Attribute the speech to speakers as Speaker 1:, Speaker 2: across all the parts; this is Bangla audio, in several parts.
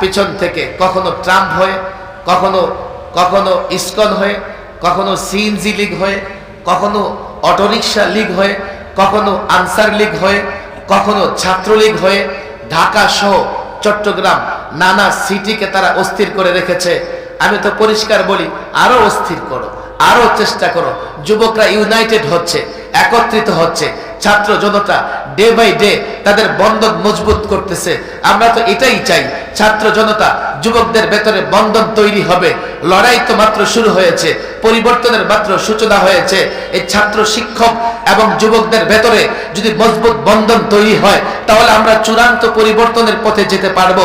Speaker 1: পিছন থেকে কখনো ট্রাম্প হয়ে, কখনো কখনো ইস্কন হয়ে, কখনো সিএনজি লীগ হয়ে, কখনো অটোরিকশা লীগ হয়ে, কখনো আনসার লীগ হয়ে, কখনো ছাত্রলীগ হয়ে, ঢাকা সহ চট্টগ্রাম নানা সিটিকে তারা অস্থির করে রেখেছে। আমি তো পরিষ্কার বলি, আরও অস্থির করো, আরও চেষ্টা করো। যুবকরা ইউনাইটেড হচ্ছে, একত্রিত হচ্ছে ছাত্র জনতা ডে বাই ডে তাদের বন্ধন মজবুত করতেছে। আমরা তো এটাই চাই, ছাত্র জনতা, যুবকদের ভেতরে বন্ধন তৈরি হবে। লড়াই তো মাত্র শুরু হয়েছে, পরিবর্তনের মাত্র সূচনা হয়েছে। এই ছাত্র শিক্ষক এবং যুবকদের ভেতরে যদি মজবুত বন্ধন তৈরি হয়, তাহলে আমরা চূড়ান্ত পরিবর্তনের পথে যেতে পারব।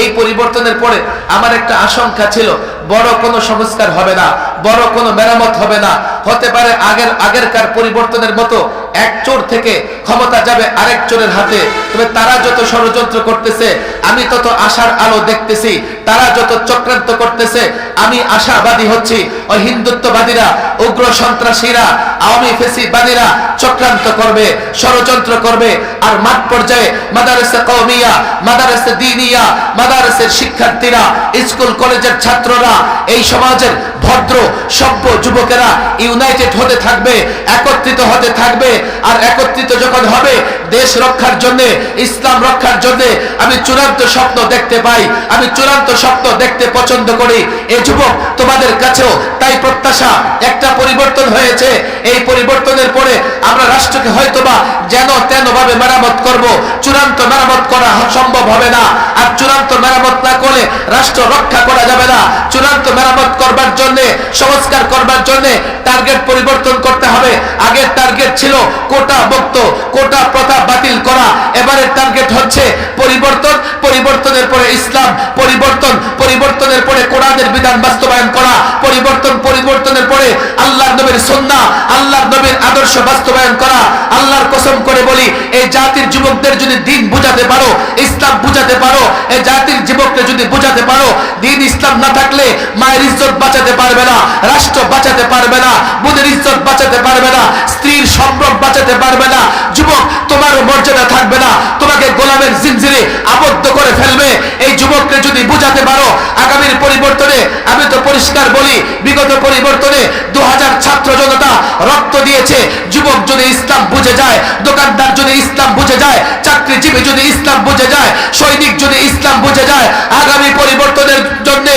Speaker 1: এই পরিবর্তনের পরে আমার একটা আশঙ্কা ছিল বড় কোনো সংস্কার হবে না, বড় কোনো মেরামত হবে না। হতে পারে আগের, আগেরকার পরিবর্তনের মতো এক চোর থেকে ক্ষমতা যাবে আরেক চোরের হাতে। তবে তারা যত ষড়যন্ত্র করতেছে, আমি তত আশার আলো দেখতেছি। তারা যত চক্রান্ত করতেছে, আমি আশাবাদী হচ্ছি। ওই হিন্দুত্ববাদীরা, উগ্র সন্ত্রাসীরা, আওয়ামী ফেসিবাদীরা চক্রান্ত করবে, ষড়যন্ত্র করবে। আর মাঠ পর্যায়ে মাদারসে কওমিয়া, মাদারসে দিনিয়া, মাদারসের শিক্ষার্থীরা, স্কুল কলেজের ছাত্ররা, এই সমাজের ভদ্র, সভ্য যুবকেরা ইউনাইটেড হতে থাকবে, একত্রিত হতে থাকবে। আর একত্রিত যখন হবে, দেশ রক্ষার জন্য, ইসলাম রক্ষার জন্য, আমি চূড়ান্ত স্বপ্ন দেখতে পাই। আমি চূড়ান্ত স্বপ্ন দেখতে পছন্দ করি। এ যুবক, তোমাদের কাছেও তাই প্রত্যাশা একটা পরিবর্তন হয়েছে। এই পরিবর্তনের পরে আমরা রাষ্ট্রকে হয়তোবা যেন তেন ভাবে মেরামত করব। চূড়ান্ত মেরামত করা সম্ভব হবে না। আর চূড়ান্ত মেরামত না করলে রাষ্ট্র রক্ষা করা যাবে না। চূড়ান্ত মেরামত করবার জন্য, সংস্কার করবার জন্য টার্গেট পরিবর্তন করতে হবে। আগের টার্গেট ছিল কোটা মুক্ত, কোটা প্রথা বাতিল করা। এবারের টার্গেট হচ্ছে পরিবর্তন। পরিবর্তনের পরে ইসলাম, পরিবর্তন পরিবর্তনের পরে কোরআনের বিধান বাস্তবায়ন করা, পরিবর্তন, পরিবর্তনের পরে আল্লাহর নবীর সন্না আল্লাহর নবীর আদর্শ বাস্তবায়ন করা। আল্লাহর কসম করে বলি, এই জাতির যুবকদের যদি দিন বুঝাতে পারো, ইসলাম বুঝাতে পারো এই জাতির যুবককে যদি বুঝাতে পারো, দিন ইসলাম না থাকলে মায়ের ইজ্জত বাঁচাতে পারবে না, রাষ্ট্র বাঁচাতে পারবে না, বোনের ইজ্জত বাঁচাতে পারবে না, স্ত্রীর সম্পর্ক বাঁচাতে পারবে না, যুবক তোমার মর্যাদা থাকবে না, তোমাকে গোলামের জিনজিরে আবদ্ধ করে ফেলবে। এই যুবককে যদি বুঝাতে পারো, আগামীর পরিবর্তনে, আমি তো পরিষ্কার বলি, বিগত পরিবর্তনে দু হাজার ছাত্র জনতা রক্ত দিয়েছে, যুবক যদি ইসলাম বুঝে যায়, দোকানদার যদি ইসলাম বুঝে যায়, চাকরিজীবী যদি ইসলাম বুঝে যায়, সৈনিক যদি ইসলাম বুঝে যায়, আগামী পরিবর্তনের জন্য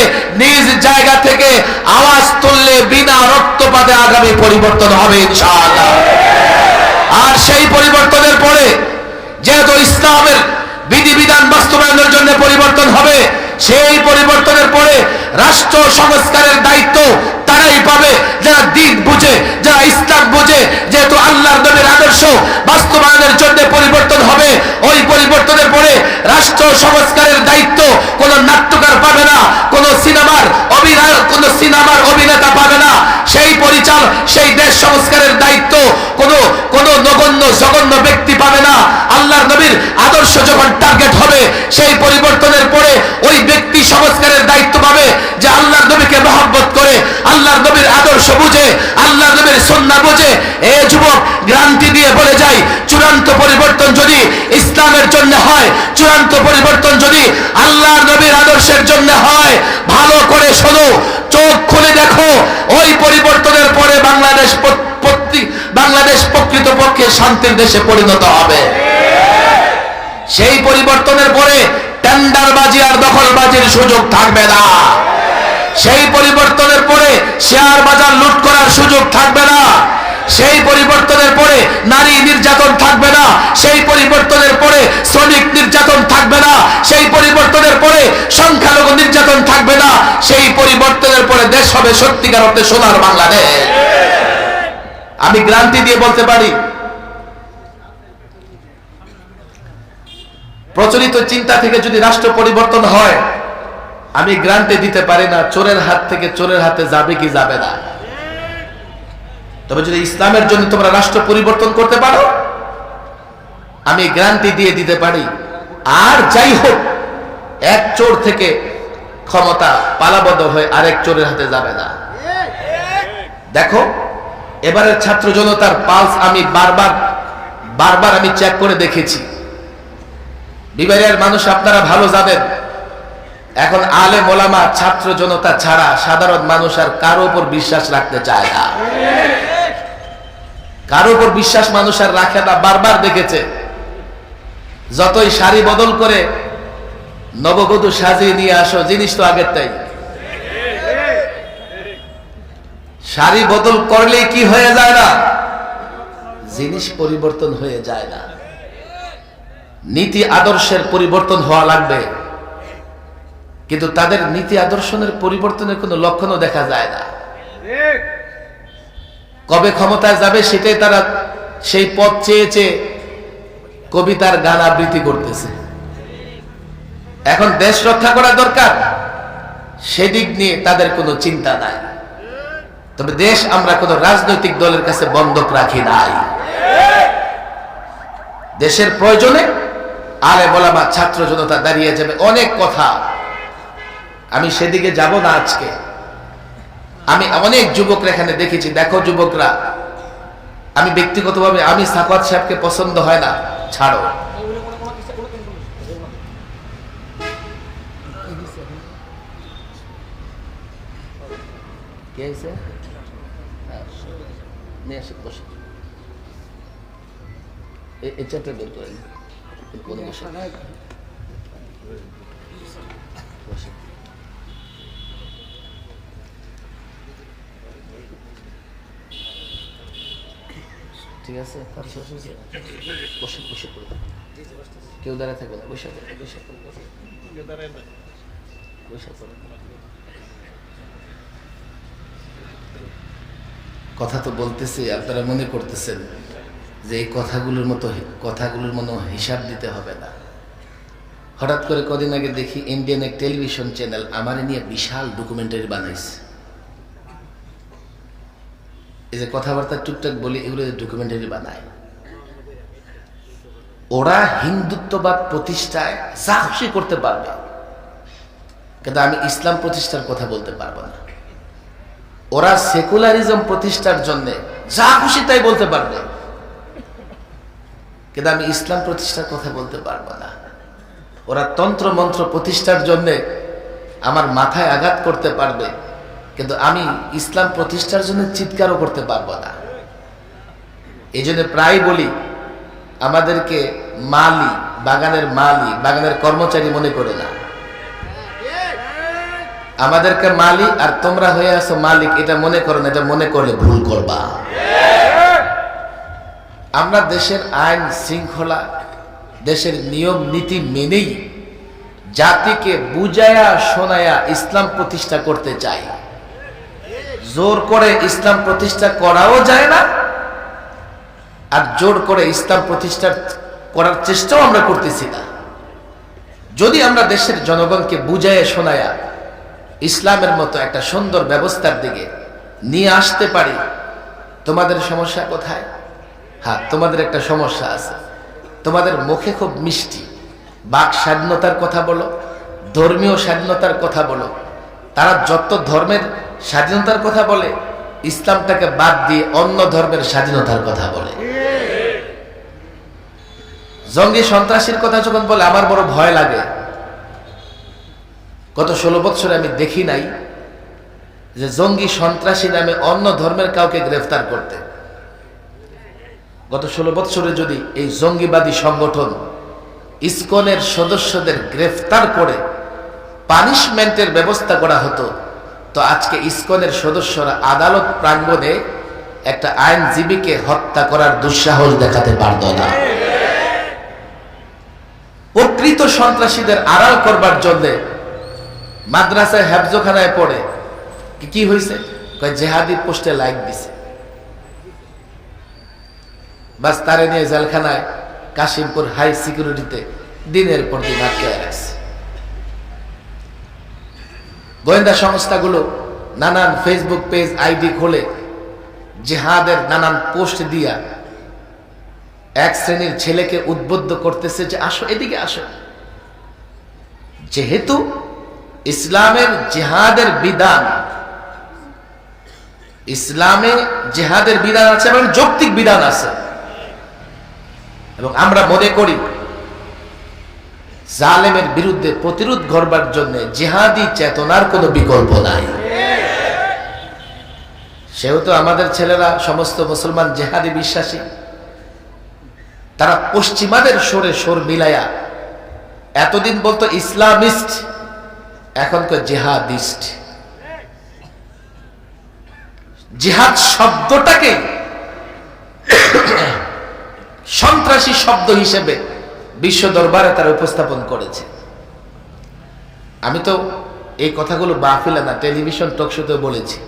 Speaker 1: নিজ জায়গা থেকে আওয়াজ তুললে বিনা রক্তপাতে আগামী পরিবর্তন হবে আর সেই পরিবর্তনের পরে যেহেতু ইসলামের বিধিবিধান বাস্তবায়নের জন্য পরিবর্তন হবে, সেই পরিবর্তনের পরে রাষ্ট্র সংস্কারের দায়িত্ব তারাই পাবে। যারা দিন বুঝে, যারা ইসলাম বুঝে, যেহেতু আল্লাহর নবীর আদর্শ বাস্তবায়নের জন্য পরিবর্তন হবে, ওই পরিবর্তনের পরে রাষ্ট্র সংস্কারের দায়িত্ব কোন নাট্যকার পাবে না, কোন সিনেমার অভিনয়, কোন সিনেমার অভিনেতা পাবে না। সেই পরিচাল, সেই দেশ সংস্কারের দায়িত্ব কোন কোন নগণ্য, জঘন্য ব্যক্তি পাবে না। আল্লাহর নবীর আদর্শ যখন টার্গেট হবে, সেই পরিবর্তনের পরে ওই ব্যক্তি সংস্কারের দায়িত্ব পাবে যে আল্লাহর নবীকে মহব্বত করে, আল্লাহর নবীর আদর্শ বুঝে, আল্লাহর নবীর সন্না বুঝে, এ যুবক গ্রান্তি দিয়ে বলে যায় চূড়ান্ত পরিবর্তন যদি ইসলামের জন্য হয়, চূড়ান্ত পরিবর্তন যদি আল্লাহর নবীর আদর্শের জন্য হয়, ভালো করে শোনো, চোখ খুলে দেখো, ওই পরিবর্তনের পরে বাংলাদেশ বাংলাদেশ প্রকৃতপক্ষে শান্তির দেশে পরিণত হবে। সেই পরিবর্তনের পরে টেন্ডারবাজি আর দখলবাজির সুযোগ থাকবে না। সেই পরিবর্তনের পরে শেয়ার বাজার লুট করার সুযোগ থাকবে না। সেই পরিবর্তনের পরে নারী নির্যাতন থাকবে না। সেই পরিবর্তনের পরে শ্রমিক নির্যাতন থাকবে না। সেই পরিবর্তনের পরে সংখ্যালঘু নির্যাতন থাকবে না। সেই পরিবর্তনের পরে দেশ হবে সত্যিকার অর্থে সোনার বাংলাদেশ। আমি গ্রান্তি দিয়ে বলতে পারি, প্রচলিত চিন্তা থেকে যদি রাষ্ট্র পরিবর্তন হয় আমি গ্রান্টে দিতে পারি না, চোরের হাত থেকে চোরের হাতে যাবে কি যাবে না। তবে যদি ইসলামের জন্য তোমরা রাষ্ট্র পরিবর্তন করতে পারো, আমি গ্রান্টি দিয়ে দিতে পারি। আর যাই হোক, এক চোর থেকে ক্ষমতা পালাবদ্ধ হয়ে আরেক চোরের হাতে যাবে না। দেখো, এবারের ছাত্র জনতার পালস আমি বারবার বারবার আমি চেক করে দেখেছি। বিবারিয়ার মানুষ আপনারা ভালো জানেন এখন আলে মোলামা ছাত্র জনতা ছাড়া সাধারণ মানুষ আর কারও উপর বিশ্বাস রাখতে চায় না। কারও উপর বিশ্বাস মানুষ আর রাখে না, বারবার দেখেছে। যতই শাড়ি বদল করে নববধূ সাজিয়ে নিয়ে আসো, জিনিস তো আগের তাই। শাড়ি বদল করলেই কি হয়ে যায় না? জিনিস পরিবর্তন হয়ে যায় না। নীতি আদর্শের পরিবর্তন হওয়া লাগবে। কিন্তু তাদের নীতি আদর্শনের পরিবর্তনের কোনো লক্ষণও দেখা যায় না। কবে ক্ষমতায় যাবে সেটাই তারা সেই পথ চেয়ে চেয়ে কবিতার গান আবৃত্তি করতেছে। এখন দেশ রক্ষা করা দরকার, সেদিক নিয়ে তাদের কোনো চিন্তা নাই। তবে দেশ আমরা কোন রাজনৈতিক দলের কাছে বন্ধক রাখি নাই। দেশের প্রয়োজনে আলে বলামা ছাত্র জনতা দাঁড়িয়ে যাবে। অনেক কথা আমি সেদিকে যাব না আজকে। আমি অনেক যুবকরা এখানে দেখেছি। দেখো যুবকরা, আমি ব্যক্তিগতভাবে, আমি সাকাত সাহেবকে পছন্দ হয় না। ছাড়ো এই কোণে বসে। বসে। ঠিক আছে? বসে বসে কেউ দাঁড়ায় থাকবে না। কথা তো বলতেছি, আপনারা মনে করতেছেন যে এই কথাগুলোর মতো কথাগুলোর মতো হিসাব দিতে হবে না। হঠাৎ করে কদিন আগে দেখি ইন্ডিয়ান এক টেলিভিশন চ্যানেল আমার নিয়ে বিশাল ডকুমেন্টারি বানাইছে। এই যে কথাবার্তা টুকটাক বলি, এগুলো ডকুমেন্টারি বানায়। ওরা হিন্দুত্ববাদ প্রতিষ্ঠায় যা খুশি করতে পারবে, কিন্তু আমি ইসলাম প্রতিষ্ঠার কথা বলতে পারব না। ওরা সেকুলারিজম প্রতিষ্ঠার জন্য যা খুশি তাই বলতে পারবে, কিন্তু আমি ইসলাম প্রতিষ্ঠার কথা বলতে পারব না। ওরা তন্ত্র মন্ত্র প্রতিষ্ঠার জন্য আমার মাথায় আঘাত করতে পারবে কিন্তু আমি ইসলাম প্রতিষ্ঠার জন্য চিৎকারও করতে পারব না। এই জন্য প্রায় বলি, আমাদেরকে মালি, বাগানের মালি, বাগানের কর্মচারী মনে করে না। আমাদেরকে মালিক আর তোমরা হয়ে আছো মালিক, এটা মনে করো না, এটা মনে করলে ভুল করবা। আমরা দেশের আইন শৃঙ্খলা, দেশের নিয়ম, নীতি মেনেই জাতিকে বুঝায়া, শোনায়া ইসলাম প্রতিষ্ঠা করতে চাই। জোর করে ইসলাম প্রতিষ্ঠা করাও যায় না, আর জোর করে ইসলাম প্রতিষ্ঠা করার চেষ্টাও আমরা করতেছি না। যদি আমরা দেশের জনগণকে বুঝাইয়া শোনায়া ইসলামের মতো একটা সুন্দর ব্যবস্থার দিকে নিয়ে আসতে পারি, তোমাদের সমস্যা কোথায়? হ্যাঁ তোমাদের একটা সমস্যা আছে। তোমাদের মুখে খুব মিষ্টি। বাক স্বাধীনতার কথা বলো, ধর্মীয় স্বাধীনতার কথা বলো। তারা যত ধর্মের স্বাধীনতার কথা বলে, ইসলামটাকে বাদ দিয়ে অন্য ধর্মের স্বাধীনতার কথা বলে। জঙ্গি সন্ত্রাসীর কথা যখন বলে, আমার বড় ভয় লাগে। গত ষোলো বছরে আমি দেখি নাই যে জঙ্গি সন্ত্রাসী নামে অন্য ধর্মের কাউকে গ্রেফতার করতে। গত ষোলো বছরে যদি এই জঙ্গিবাদী সংগঠন ইসকনের সদস্যদের গ্রেফতার করে পানিশমেন্টের ব্যবস্থা করা হতো। তো আজকে ইসকনের সদস্যরা আদালত প্রাঙ্গণে একটা আইনজীবীকে হত্যা করার দুঃসাহস দেখাতে পারত না প্রকৃত সন্ত্রাসীদের আড়াল করবার জন্যে মাদ্রাসায় হ্যাবজোখানায় পড়ে। কি- হয়েছে জেহাদি পোস্টে লাইক দিছে। বাস তারে নিয়ে জেলখানায় কাশিমপুর হাই সিকিউরিটিতে দিনের পর দিন আটকে রাখছে। গোয়েন্দা সংস্থাগুলো নানান ফেসবুক পেজ আইডি খোলে, জেহাদের নানান পোস্ট দিয়া এক শ্রেণির ছেলেকে উদ্বুদ্ধ করতেছে যে, আসো, এদিকে আসো। যেহেতু ইসলামের জেহাদের বিধান, ইসলামে জেহাদের বিধান আছে এবং যৌক্তিক বিধান আছে। এবং আমরা মনে করি জালেমের বিরুদ্ধে প্রতিরোধ করবার জন্য জেহাদি চেতনার কোনো বিকল্প নাই। সেহেতু আমাদের ছেলেরা সমস্ত মুসলমান জেহাদি বিশ্বাসী। তারা পশ্চিমাদের সরে সোর মিলায়া এতদিন বলতো ইসলামিস্ট, এখন তো জেহাদিস্ট। জিহাদ শব্দটাকে সন্ত্রাসী শব্দ হিসেবে বিশ্ব দরবারে তারা উপস্থাপন করেছে। আমি তো এই কথাগুলো বাফিলা না, টেলিভিশন টকশোতে বলেছি।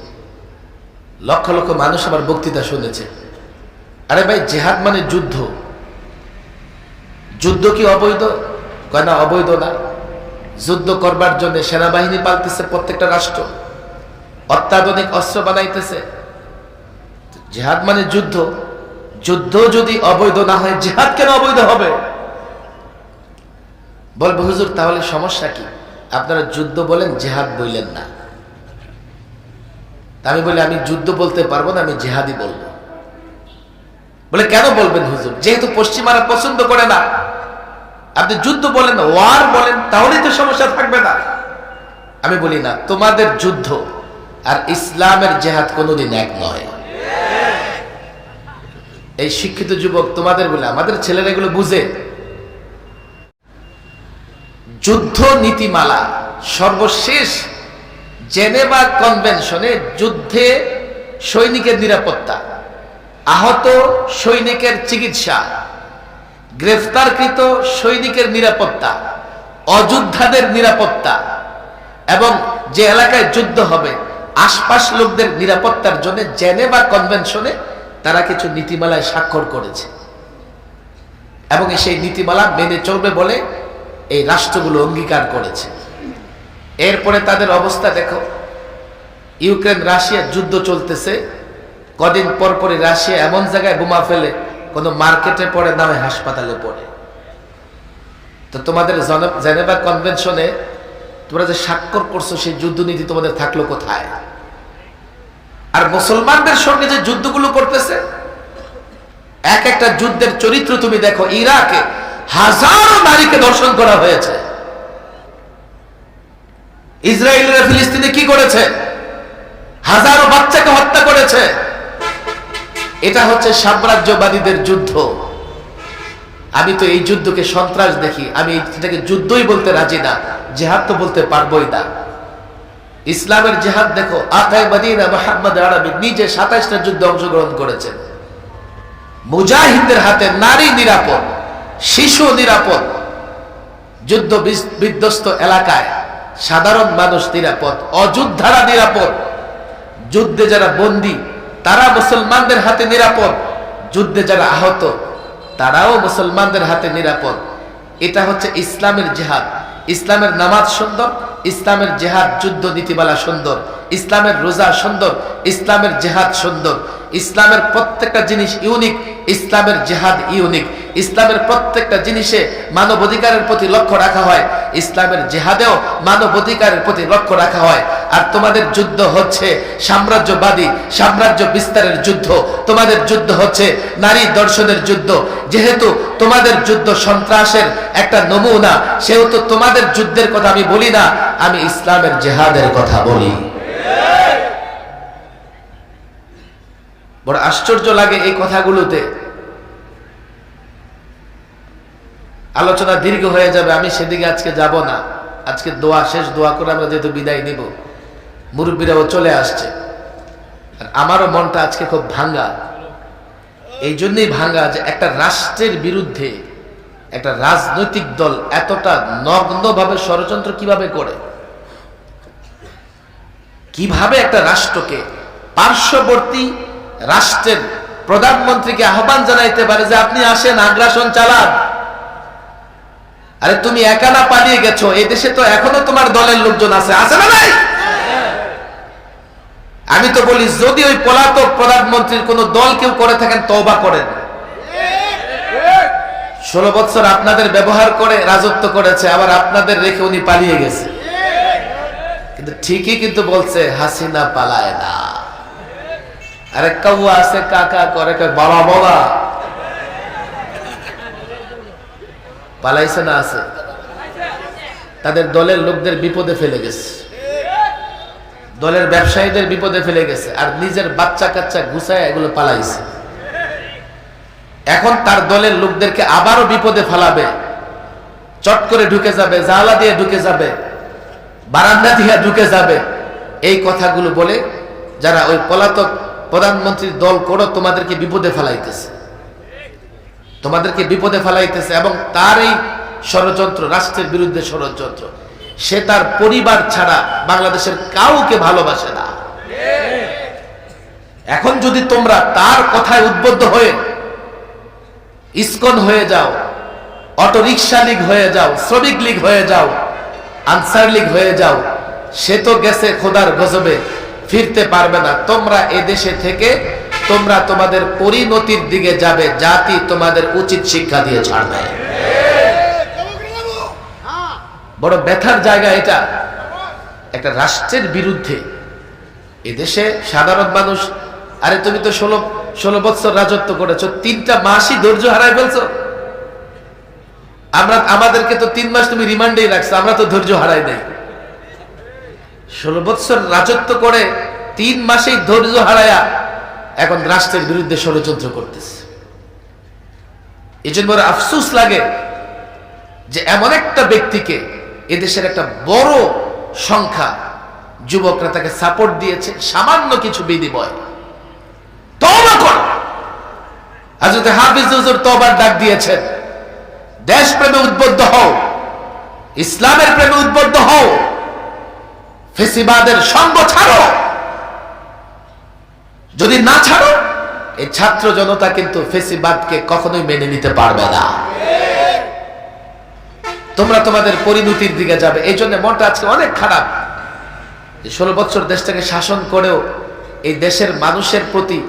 Speaker 1: লক্ষ লক্ষ মানুষ আমার বক্তৃতা শুনেছে। আরে ভাই, জেহাদ মানে যুদ্ধ। যুদ্ধ কি অবৈধ? কয় না, অবৈধ না। যুদ্ধ করবার জন্য সেনাবাহিনী পালতেছে প্রত্যেকটা রাষ্ট্র। অত্যাধুনিক অস্ত্র বানাইতেছে। জেহাদ মানে যুদ্ধ। যুদ্ধ যদি অবৈধ না হয়, জেহাদ কেন অবৈধ হবে? বলবে, হুজুর, তাহলে সমস্যা কি? আপনারা যুদ্ধ বলেন, জেহাদ বললেন না। আমি বলি, আমি যুদ্ধ বলতে পারব না, আমি জেহাদি বলব। বলে, কেন বলবেন হুজুর? যেহেতু পশ্চিমারা পছন্দ করে না। আপনি যুদ্ধ বলেন, ওয়ার বলেন, তাহলেই তো সমস্যা থাকবে না। আমি বলি, না, তোমাদের যুদ্ধ আর ইসলামের জেহাদ কোনোদিন এক নয়। এই শিক্ষিত যুবক তোমাদের বলে, আমাদের ছেলেরা এগুলো বুঝে। যুদ্ধ নীতিমালা সর্বশেষ জেনেভা কনভেনশনে যুদ্ধে সৈনিকের নিরাপত্তা, আহত সৈনিকের চিকিৎসা, গ্রেফতারকৃত সৈনিকের নিরাপত্তা, অযোদ্ধাদের নিরাপত্তা এবং যে এলাকায় যুদ্ধ হবে, আশপাশ লোকদের নিরাপত্তার জন্য জেনেভা কনভেনশনে তারা কিছু নীতিমালায় স্বাক্ষর করেছে এবং সেই নীতিমালা মেনে চলবে বলে এই রাষ্ট্রগুলো অঙ্গীকার করেছে। এরপরে তাদের অবস্থা দেখো। ইউক্রেন, রাশিয়া যুদ্ধ চলতেছে। কদিন পর পরে রাশিয়া এমন জায়গায় বোমা ফেলে, কোনো মার্কেটে পড়ে না হয় হাসপাতালে পড়ে। তো তোমাদের জন- জেনেভা কনভেনশনে তোমরা যে স্বাক্ষর করছ, সেই যুদ্ধনীতি তোমাদের থাকল কোথায়? আর মুসলমানদের সঙ্গে যে যুদ্ধগুলো করতেছে, এক একটা যুদ্ধের চরিত্র তুমি দেখো, ইরাকে হাজারো নারীকে ধর্ষণ করা হয়েছে। ইসরায়েলের ফিলিস্তিনে কি করেছে? হাজারো বাচ্চাকে হত্যা করেছে। এটা হচ্ছে সাম্রাজ্যবাদীদের যুদ্ধ। আমি তো এই যুদ্ধকে সন্ত্রাস দেখি। আমি এটাকে যুদ্ধই বলতে রাজি না। জেহাদ তো বলতে পারবোই না। ইসলামের জেহাদ দেখো আকায় নিজে সাতাইশটা যুদ্ধে অংশগ্রহণ করেছেন মুজাহিদদের হাতে নারী নিরাপদ। শিশু নিরাপদ, যুদ্ধ বিধ্বস্ত এলাকায় সাধারণ মানুষ নিরাপদ, অযোদ্ধারা নিরাপদ, যুদ্ধে যারা বন্দী, তারা মুসলমানদের হাতে নিরাপদ, যুদ্ধে যারা আহত, তারাও মুসলমানদের হাতে নিরাপদ। এটা হচ্ছে ইসলামের জেহাদ। ইসলামের নামাজ সুন্দর, ইসলামের জেহাদ যুদ্ধ নীতিমালা সুন্দর, ইসলামের রোজা সুন্দর, ইসলামের জেহাদ সুন্দর। ইসলামের প্রত্যেকটা জিনিস ইউনিক, ইসলামের জেহাদ ইউনিক। ইসলামের প্রত্যেকটা জিনিসে মানব অধিকারের প্রতি লক্ষ্য রাখা হয়। ইসলামের জেহাদেও মানব অধিকারের প্রতি লক্ষ্য রাখা হয়। আর তোমাদের যুদ্ধ হচ্ছে সাম্রাজ্যবাদী, সাম্রাজ্য বিস্তারের যুদ্ধ। তোমাদের যুদ্ধ হচ্ছে নারী দর্শনের যুদ্ধ। যেহেতু তোমাদের যুদ্ধ সন্ত্রাসের একটা নমুনা, সেহেতু তোমাদের যুদ্ধের কথা আমি বলি না, আমি ইসলামের জেহাদের কথা বলি। বড় আশ্চর্য লাগে এই কথাগুলোতে। আলোচনা দীর্ঘ হয়ে যাবে, আমি সেদিকে আজকে যাব না। আজকে দোয়া শেষ, দোয়া করে আমরা যেহেতু বিদায় নিব। মুরব্বীরাও চলে আসছে। আর আমারও মনটা আজকে খুব ভাঙ্গা। এই জন্যই ভাঙ্গা যে একটা রাষ্ট্রের বিরুদ্ধে একটা রাজনৈতিক দল এতটা নগ্নভাবে ষড়যন্ত্র কীভাবে করে? কীভাবে একটা রাষ্ট্রকে পার্শ্ববর্তী রাষ্ট্রের প্রধানমন্ত্রীকে আহ্বান জানাইতে পারে যে আপনি আসেন, আগ্রাসন চালান? আরে তুমি একা না পালিয়ে গেছো? এই দেশে তো এখনও তোমার দলের লোকজন আছে। আছে না নাই? আমি তো বলি, যদি ওই পলাতক প্রধানমন্ত্রীর কোন দল কেউ করে থাকেন, তওবা করেন। ষোলো বছর আপনাদের ব্যবহার করে রাজত্ব করেছে, আবার আপনাদের রেখে উনি পালিয়ে গেছে। কিন্তু ঠিকই কিন্তু বলছে, হাসিনা পালায় না। আরে কাউয়া আছে, কাকা করে বাবা বাবা। পালাইছে না আছে? তাদের দলের লোকদের বিপদে ফেলে গেছে। দলের ব্যবসায়ীদের বিপদে ফেলে গেছে আর নিজের বাচ্চা কাচ্চা গুছায় এগুলো পালাইছে। এখন তার দলের লোকদেরকে আবারও বিপদে ফেলাবে। চট করে ঢুকে যাবে জালা দিয়ে ঢুকে যাবে, বারান্দা দিয়ে ঢুকে যাবে। এই কথাগুলো বলে যারা ওই পলাতক প্রধানমন্ত্রীর দল করো, তোমাদেরকে বিপদে ফেলাইতেছে। তোমাদেরকে বিপদে ফেলাইতেছে এবং তার এই ষড়যন্ত্র, রাষ্ট্রের বিরুদ্ধে ষড়যন্ত্র। সে তার পরিবার ছাড়া বাংলাদেশের কাউকে ভালোবাসে না। এখন যদি তোমরা তার কথায় উদ্বুদ্ধ হয়ে ইসকন হয়ে যাও, অটো রিক্সা লীগ হয়ে যাও, শ্রমিক লীগ হয়ে যাও, আনসার লীগ হয়ে যাও, সে তো গেছে খোদার গজবে, ফিরতে পারবে না। তোমরা এ দেশে থেকে তোমরা তোমাদের পরিণতির দিকে যাবে, জাতি তোমাদের উচিত শিক্ষা দিয়ে ছাড়বে। বড় ব্যথার জায়গা এটা। একটা রাষ্ট্রের বিরুদ্ধে এদেশে সাধারণ মানুষ, আরে তুমি তো ষোলো ষোলো বছর রাজত্ব করেছ, তিনটা মাসই ধৈর্য হারাই ফেলছো। আমরা, আমাদেরকে তো তিন মাস তুমি রিমান্ডেই রাখছো, আমরা তো ধৈর্য হারাই নাই। ষোলো বছর রাজত্ব করে তিন মাসেই ধৈর্য হারায়া এখন রাষ্ট্রের বিরুদ্ধে ষড়যন্ত্র করতেছে। এই জন্য আফসুস লাগে যে এমন একটা ব্যক্তিকে এদেশের একটা বড় সংখ্যা যুবকরা তাকে সাপোর্ট দিয়েছে, সামান্য কিছু বিনিময়। হুজুর তওবার ডাক দিয়েছেন দেশ প্রেমে উদ্বুদ্ধ হও, ইসলামের প্রেমে উদ্বুদ্ধ হও, ফেসিবাদের সঙ্গ ছাড়ো। যদি না ছাড়ো এই ছাত্র জনতা কিন্তু ফেসিবাদকে কখনোই মেনে নিতে পারবে না। তোমরা তোমাদের পরিণতির দিকে যাবে। এই জন্য মনটা আজকে অনেক খারাপ। ষোলো বছর দেশটাকে শাসন করেও এই দেশের মানুষের প্রতি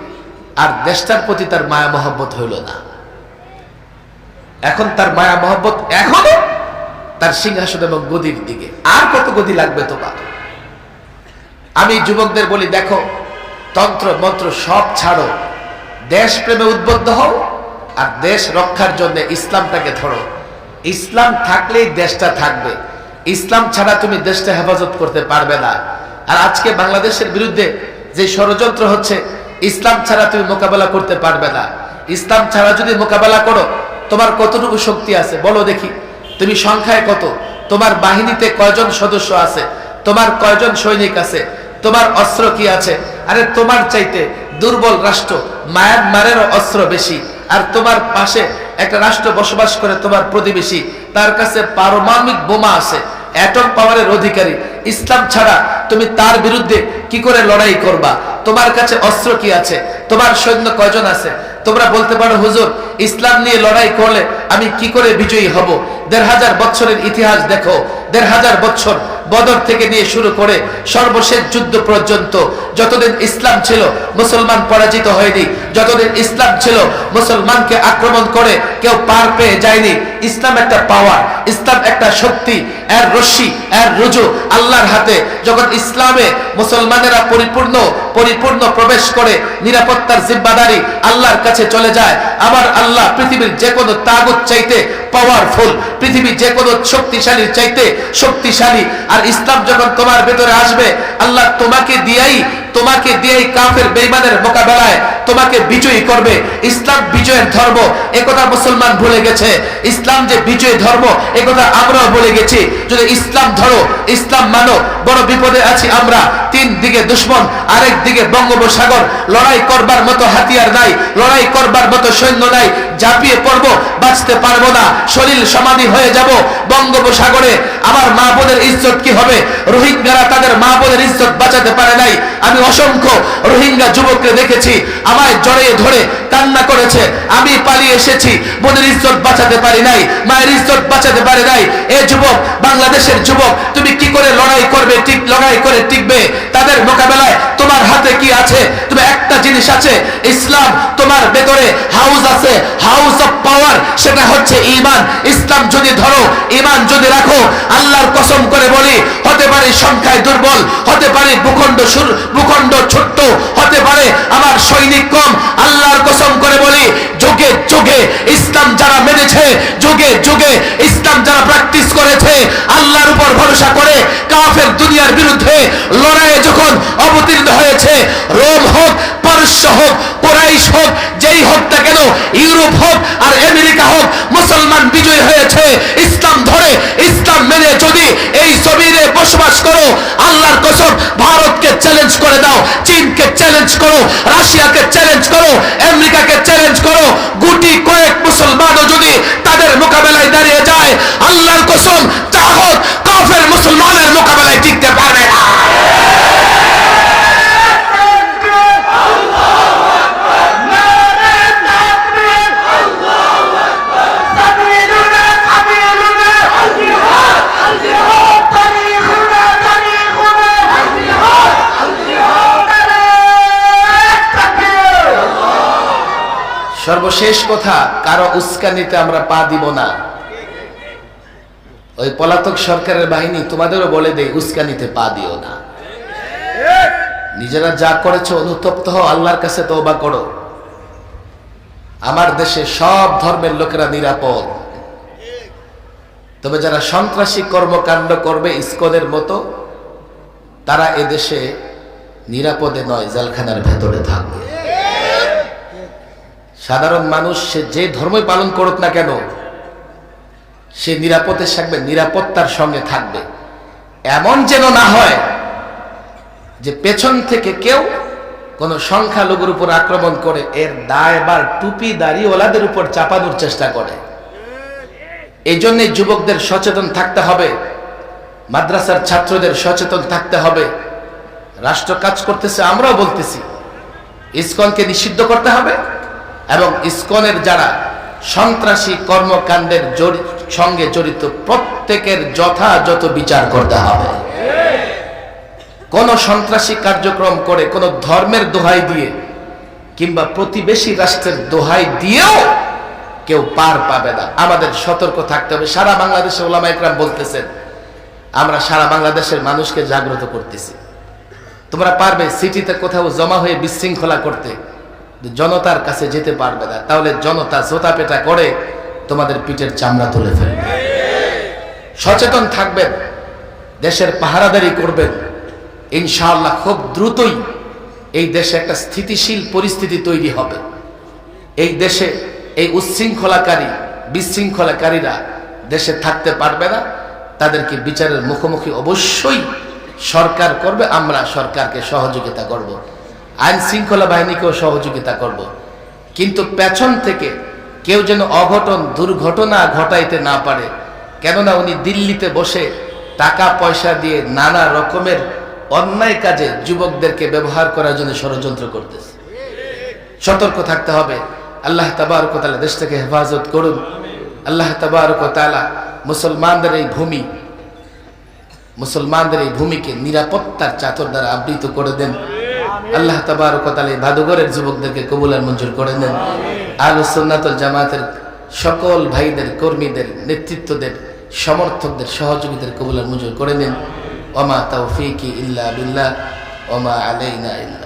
Speaker 1: আর দেশটার প্রতি তার মায়া মহব্বত হইল না। এখন তার মায়া মহব্বত এখনও তার সিংহাসন এবং গদির দিকে। আর কত গদি লাগবে তোমার? আমি যুবকদের বলি, দেখো তন্ত্র, মন্ত্র সব ছাড়ো। দেশ প্রেমে উদ্বুদ্ধ হও আর দেশ রক্ষার জন্য ইসলামটাকে ধরো। ইসলাম থাকলেই দেশটা থাকবে। ইসলাম ছাড়া তুমি দেশটা হেফাজত করতে পারবে না। আর আজকে বাংলাদেশের বিরুদ্ধে যে ষড়যন্ত্র হচ্ছে, ইসলাম ছাড়া তুমি মোকাবেলা করতে পারবে না। ইসলাম ছাড়া যদি মোকাবেলা করো, তোমার কতটুকু শক্তি আছে? বলো দেখি। তুমি সংখ্যায় কত? তোমার বাহিনীতে কয়জন সদস্য আছে? তোমার কয়জন সৈনিক আছে? তোমার অস্ত্র কি আছে? আরে তোমার চাইতে দুর্বল রাষ্ট্র মায়ানমারেরও অস্ত্র বেশি, আর তোমার পাশে একটা রাষ্ট্র বসবাস করে তোমার প্রতিবেশী, তার কাছে পারমাণবিক বোমা আছে অ্যাটম পাওয়ারের অধিকারী। ইসলাম ছাড়া তুমি তার বিরুদ্ধে কি করে লড়াই করবা? তোমার কাছে অস্ত্র কি আছে? তোমার সৈন্য কয়জন আছে? তোমরা বলতে পারো, হুজুর, ইসলাম নিয়ে লড়াই করলে আমি কি করে বিজয়ী হব? দেড় হাজার বছরের ইতিহাস দেখো দেড় হাজার বছর বদর থেকে নিয়ে শুরু করে সর্বশেষ যুদ্ধ পর্যন্ত যতদিন ইসলাম ছিল, মুসলমান পরাজিত হয়নি। যতদিন ইসলাম ছিল, মুসলমানকে আক্রমণ করে কেউ পার পেয়ে যায়নি। ইসলাম একটা পাওয়ার ইসলাম একটা শক্তি, এর রশ্মি, এর রুজু আল্লাহর হাতে। যখন ইসলামে মুসলমানেরা পরিপূর্ণ পরিপূর্ণ প্রবেশ করে নিরাপত্তার জিম্মাদারি আল্লাহর কাছে চলে যায়। আবার আল্লাহ পৃথিবীর যে কোনো তাগত চাইতে পাওয়ারফুল পৃথিবীর যে কোনো শক্তিশালীর চাইতে শক্তিশালী। আর ইসলাম যখন তোমার ভেতরে আসবে, আল্লাহ তোমাকে দিয়াই, তোমাকে দিয়েই কাফের বেইমানের মোকাবেলায় তোমাকে বিজয়ী করবে। ইসলাম বিজয়ের ধর্ম একথা মুসলমান ভুলে গেছে। ইসলাম যে বিজয়ী ধর্ম একথা আমরাও ভুলে গেছি। যদি ইসলাম ধরো, ইসলাম মানো, বড় বিপদে আছি আমরা। তিন দিকে দুশ্মন, আরেক দিকে বঙ্গোপসাগর। লড়াই করবার মতো হাতিয়ার নাই, লড়াই করবার মতো সৈন্য নাই। ঝাঁপিয়ে পড়ব, বাঁচতে পারব না। শরীর সমাধি হয়ে যাব বঙ্গোপসাগরে। আমার মা বোনের ইজ্জত কি হবে? রোহিঙ্গারা তাদের মা বোনের ইজ্জত বাঁচাতে পারে নাই। আমি অসংখ্য রোহিঙ্গা যুবককে দেখেছি, আমায় জড়িয়ে ধরে কান্না করেছে। আমি পালিয়ে এসেছি, বোনের ইজ্জত বাঁচাতে পারি নাই, মায়ের ইজ্জত বাঁচাতে পারি নাই। এ যুবক, বাংলাদেশের যুবক, তুমি কি করে লড়াই করবে ঠিক লড়াই করে টিকবে? তাদের মোকাবেলায় তোমার হাতে কি আছে? তুমি একটা জিনিস আছে, ইসলাম তোমার ভেতরে হাউস আছে, হাউস অফ পাওয়ার, সেটা হচ্ছে ইমান। ইসলাম যদি ধরো, ইমান যদি রাখো, আল্লাহর কসম করে বলি, হতে পারে সংখ্যায় দুর্বল, হতে পারে ভূখণ্ড ভূখণ্ড ছোট্ট, হতে পারে আমার সৈনিক কম, আল্লাহর কসম করে বলি, যুগে যুগে ইসলাম যারা মেনে দিয়েছে যুগে যুগে ইসলাম যারা প্র্যাকটিস করেছে, আল্লাহর উপর ভরসা করে কাফের দুনিয়ার বিরুদ্ধে লড়াইয়ে যখন অবতীর্ণ হয়েছে, রোম হোক, পারস্য হোক, কোরাইশ হোক, যেই হোক না কেন, ইউরোপ হোক, আর মুসলমান বিজয় হয়েছে, ইসলাম ধরে, ইসলাম মেনে যদি এই জমিনে বসবাস করো, আল্লাহর কসম, ভারতকে চ্যালেঞ্জ করে দাও, চীনকে চ্যালেঞ্জ করো, রাশিয়াকে চ্যালেঞ্জ করো, আমেরিকাকে সর্বশেষ কথা, কারও উস্কানিতে আমরা পা দিব না। ওই পলাতক সরকারের বাহিনী, তোমাদেরও বলে দেয় উস্কানিতে পা দিও না। নিজেরা যা করেছ, অনুতপ্ত হও, আল্লাহর কাছে তওবা করো। আমার দেশে সব ধর্মের লোকেরা নিরাপদ। তবে যারা সন্ত্রাসী কর্মকাণ্ড করবে, ইস্কনের মতো, তারা এদেশে নিরাপদে নয়, জেলখানার ভেতরে থাকবে। সাধারণ মানুষ, সে যে ধর্মই পালন করুক না কেন, সে নিরাপদে থাকবে, নিরাপত্তার সঙ্গে থাকবে। এমন যেন না হয় যে পেছন থেকে কেউ কোন সংখ্যালঘুর উপর আক্রমণ করে, এর দায় বার টুপি দাড়িওয়ালাদের উপর চাপানোর চেষ্টা করে। এই জন্যে যুবকদের সচেতন থাকতে হবে, মাদ্রাসার ছাত্রদের সচেতন থাকতে হবে। রাষ্ট্র কাজ করতেছে, আমরাও বলতেছি। ইসকনকে নিষিদ্ধ করতে হবে। এবং ইস্কনের যারা সন্ত্রাসী কর্মকাণ্ডের সঙ্গে জড়িত প্রত্যেকের যথাযথ বিচার করতে হবে। কোন সন্ত্রাসী কার্যক্রম করে কোন ধর্মের দোহাই দিয়ে কিংবা প্রতিবেশী রাষ্ট্রের দোহাই দিয়েও কেউ পার পাবে না। আমাদের সতর্ক থাকতে হবে। সারা বাংলাদেশে ওলামা একরাম বলতেছেন, আমরা সারা বাংলাদেশের মানুষকে জাগ্রত করতেছি। তোমরা পারবে সিটিতে কোথাও জমা হয়ে বিশৃঙ্খলা করতে। জনতার কাছে যেতে পারবে না, তাহলে জনতা জোতা পেটা করে তোমাদের পিঠের চামড়া তুলে ফেলবে। সচেতন থাকবেন, দেশের পাহারাদারি করবেন। ইনশাআল্লাহ খুব দ্রুতই এই দেশে একটা স্থিতিশীল পরিস্থিতি তৈরি হবে। এই দেশে এই উচ্ছৃঙ্খলাকারী, বিশৃঙ্খলাকারীরা দেশে থাকতে পারবে না। তাদেরকে বিচারের মুখোমুখি অবশ্যই সরকার করবে, আমরা সরকারকে সহযোগিতা করব। আইন শৃঙ্খলা বাহিনীকেও সহযোগিতা করব। কিন্তু পেছন থেকে কেউ যেন অঘটন, দুর্ঘটনা ঘটাইতে না পারে, কেননা উনি দিল্লিতে বসে টাকা পয়সা দিয়ে নানা রকমের অন্যায় কাজে যুবকদেরকে ব্যবহার করার জন্য ষড়যন্ত্র করতেছে। সতর্ক থাকতে হবে। আল্লাহ তাবারক ও তাআলা দেশ থেকে হেফাজত করুন। আল্লাহ তাবারক ও তাআলা মুসলমানদের এই ভূমি, মুসলমানদের এই ভূমিকে নিরাপত্তার চাতর দ্বারা আবৃত করে দেন। আল্লাহ তাবারক কতালে এই ভাদুগরের যুবকদেরকে কবুলার মঞ্জুর করে নেন। আলু সুন্নাতুল জামাতের সকল ভাইদের কর্মীদের নেতৃত্বদের সমর্থকদের সহযোগীদের কবুলার মঞ্জুর করে দেন ওমা তৌফিকি ইল্লা বিল্লাহ ওমা আলাইনা ইল্লা